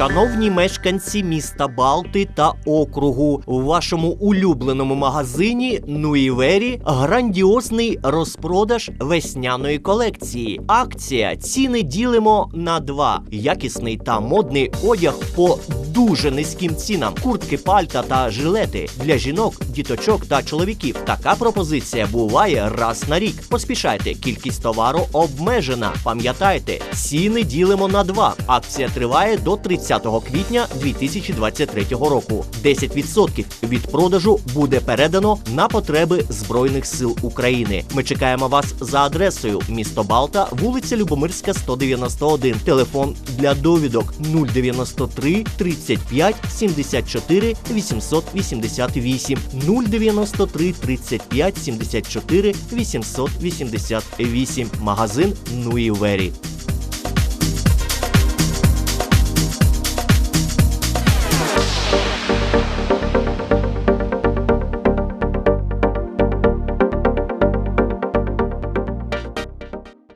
Шановні мешканці міста Балти та округу, у вашому улюбленому магазині Нуївері грандіозний розпродаж весняної колекції. Акція ціни ділимо на два: якісний та модний одяг по дуже низьким цінам, куртки, пальта та жилети для жінок, діточок та чоловіків. Така пропозиція буває раз на рік. Поспішайте, кількість товару обмежена. Пам'ятайте, ціни ділимо на два. Акція триває до 30 квітня 2023 року. 10% від продажу буде передано на потреби Збройних сил України. Ми чекаємо вас за адресою місто Балта, вулиця Любомирська, 191. Телефон для довідок 093 35 74 888 093 35 74 888. Магазин Нуївері.